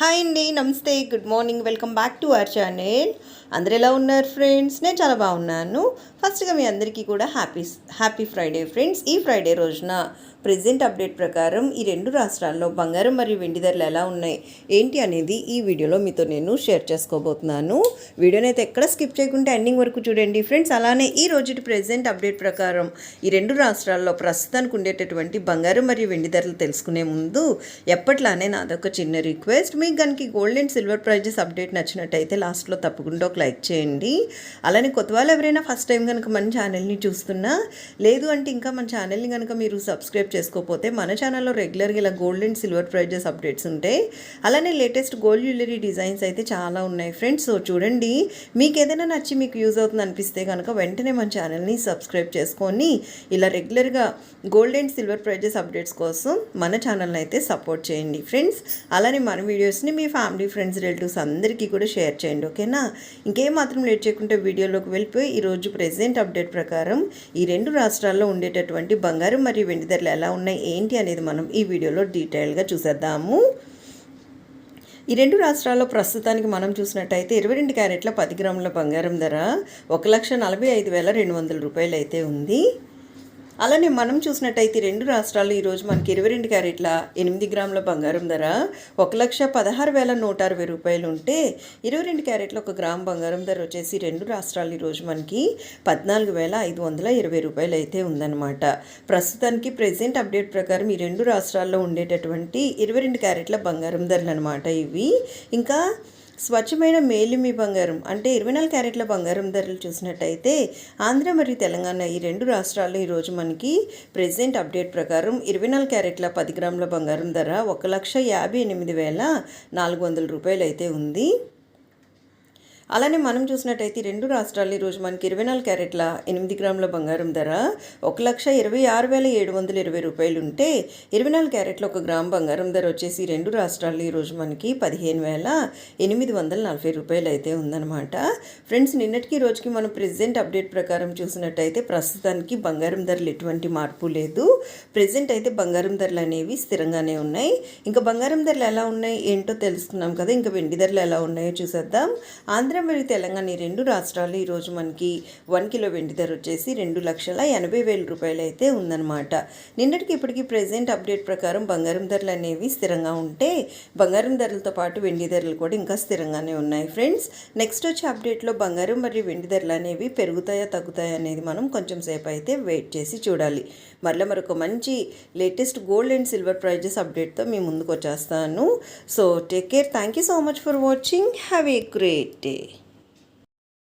Hi అండి నమస్తే good morning welcome back to our channel. అందరు ఎలా ఉన్నారు ఫ్రెండ్స్? నేను చాలా బాగున్నాను. ఫస్ట్గా మీ అందరికీ కూడా హ్యాపీ హ్యాపీ ఫ్రైడే ఫ్రెండ్స్. ఈ ఫ్రైడే రోజున ప్రెజెంట్ అప్డేట్ ప్రకారం ఈ రెండు రాష్ట్రాల్లో బంగారం మరియు వెండి ధరలు ఎలా ఉన్నాయి ఏంటి అనేది ఈ వీడియోలో మీతో నేను షేర్ చేసుకోబోతున్నాను. వీడియోని అయితే ఎక్కడ స్కిప్ చేయకుండా ఎండింగ్ వరకు చూడండి. ఫ్రెండ్స్ అలానే ఈ రోజుటి ప్రెజెంట్ అప్డేట్ ప్రకారం ఈ రెండు రాష్ట్రాల్లో ప్రస్తుతానికి ఉండేటటువంటి బంగారం మరియు వెండి ధరలు తెలుసుకునే ముందు ఎప్పట్లానే నాదొక చిన్న రిక్వెస్ట్. మీకు కనుక gold and silver prizes update నచ్చినట్టయితే లాస్ట్లో తప్పకుండా ఒక లైక్ చేయండి. అలానే కొత్త వాళ్ళు ఎవరైనా ఫస్ట్ టైం కనుక మన ఛానల్ని చూస్తున్నా లేదు అంటే ఇంకా మన ఛానల్ని కనుక మీరు సబ్స్క్రైబ్ చేసుకోకపోతే మన ఛానల్లో రెగ్యులర్గా ఇలా gold and silver prizes updates ఉంటాయి అలానే లేటెస్ట్ గోల్డ్ జ్యువెలరీ డిజైన్స్ అయితే చాలా ఉన్నాయి ఫ్రెండ్స్ సో చూడండి మీకు ఏదైనా నచ్చి మీకు యూజ్ అవుతుంది అనిపిస్తే కనుక వెంటనే మన ఛానల్ని సబ్స్క్రైబ్ చేసుకొని ఇలా రెగ్యులర్గా gold and silver prizes updates కోసం మన ఛానల్ని అయితే సపోర్ట్ చేయండి ఫ్రెండ్స్ అలానే మన వీడియోస్ని మీ ఫ్యామిలీ ఫ్రెండ్స్ రిలేటివ్స్ అందరికీ కూడా షేర్ చేయండి ఓకేనా? ఇంకేం మాత్రం లేట్ చేయకుంటే వీడియోలోకి వెళ్ళిపోయి ఈరోజు ప్రెసెంట్ అప్డేట్ ప్రకారం ఈ రెండు రాష్ట్రాల్లో ఉండేటటువంటి బంగారం మరియు వెండి ధరలు ఎలా ఉన్నాయి ఏంటి అనేది మనం ఈ వీడియోలో డీటెయిల్గా చూసేద్దాము. ఈ రెండు రాష్ట్రాల్లో ప్రస్తుతానికి మనం చూసినట్టయితే ఇరవై రెండు క్యారెట్ల పది గ్రాముల బంగారం ధర ఒక లక్ష నలభై ఐదు వేల రెండు వందల రూపాయలు అయితే ఉంది. అలానే మనం చూసినట్టయితే రెండు రాష్ట్రాల్లో ఈరోజు మనకి ఇరవై రెండు క్యారెట్ల ఎనిమిది గ్రాముల బంగారం ధర. ఒక లక్ష పదహారు వేల నూట అరవై రూపాయలు ఉంటే ఇరవై రెండు క్యారెట్ల ఒక గ్రామ్ బంగారం ధర వచ్చేసి రెండు రాష్ట్రాలు ఈరోజు మనకి పద్నాలుగు వేల ఐదు వందల ఇరవై రూపాయలు అయితే ఉందన్నమాట. ప్రస్తుతానికి ప్రెసెంట్ అప్డేట్ ప్రకారం ఈ రెండు రాష్ట్రాల్లో ఉండేటటువంటి ఇరవై రెండు క్యారెట్ల బంగారం ధరలు అనమాట ఇవి. ఇంకా స్వచ్ఛమైన మేలిమి బంగారం. అంటే ఇరవై నాలుగు క్యారెట్ల బంగారం ధరలు చూసినట్టయితే ఆంధ్ర మరియు తెలంగాణ ఈ రెండు రాష్ట్రాల్లో ఈరోజు మనకి ప్రెసెంట్ అప్డేట్ ప్రకారం ఇరవై నాలుగు క్యారెట్ల పది గ్రాముల బంగారం ధర ఒక లక్ష యాభై ఎనిమిది వేల నాలుగు వందల రూపాయలు అయితే ఉంది. అలానే మనం చూసినట్టయితే రెండు రాష్ట్రాలు ఈరోజు మనకి ఇరవై నాలుగు క్యారెట్ల ఎనిమిది గ్రాముల బంగారం ధర ఒక లక్ష ఇరవై ఆరు వేల ఏడు వందల ఇరవై రూపాయలు ఉంటే ఇరవై నాలుగు క్యారెట్ల ఒక గ్రామ్ బంగారం ధర వచ్చేసి రెండు రాష్ట్రాల్లో ఈరోజు మనకి పదిహేను వేల ఎనిమిది వందల నలభై రూపాయలు అయితే ఉందన్నమాట. ఫ్రెండ్స్ నిన్నటికి రోజుకి మనం ప్రెసెంట్ అప్డేట్ ప్రకారం చూసినట్టయితే ప్రస్తుతానికి బంగారం ధరలు ఎటువంటి మార్పు లేదు. ప్రెసెంట్ అయితే బంగారం ధరలు అనేవి స్థిరంగానే ఉన్నాయి. ఇంకా బంగారం ధరలు ఎలా ఉన్నాయి ఏంటో తెలుసుకున్నాం కదా. ఇంకా వెండి ధరలు ఎలా ఉన్నాయో చూసేద్దాం. ఆంధ్ర మరియు తెలంగాణ ఈ రెండు రాష్ట్రాలు ఈరోజు మనకి వన్ కిలో వెండి ధర వచ్చేసి రెండు లక్షల ఎనభై వేల రూపాయలు అయితే ఉందన్నమాట. నిన్నటికి ఇప్పటికీ ప్రెసెంట్ అప్డేట్ ప్రకారం బంగారం ధరలు అనేవి స్థిరంగా ఉంటే బంగారం ధరలతో పాటు వెండి ధరలు కూడా ఇంకా స్థిరంగానే ఉన్నాయి. ఫ్రెండ్స్ నెక్స్ట్ వచ్చే అప్డేట్లో బంగారం మరియు వెండి ధరలు అనేవి పెరుగుతాయా తగ్గుతాయా అనేది మనం కొంచెం సేపు అయితే వెయిట్ చేసి చూడాలి. మళ్ళీ మరొక మంచి latest gold and silver prizes అప్డేట్తో మీ ముందుకు వచ్చేస్తాను. So take care. Thank you so much for watching. Have a great day.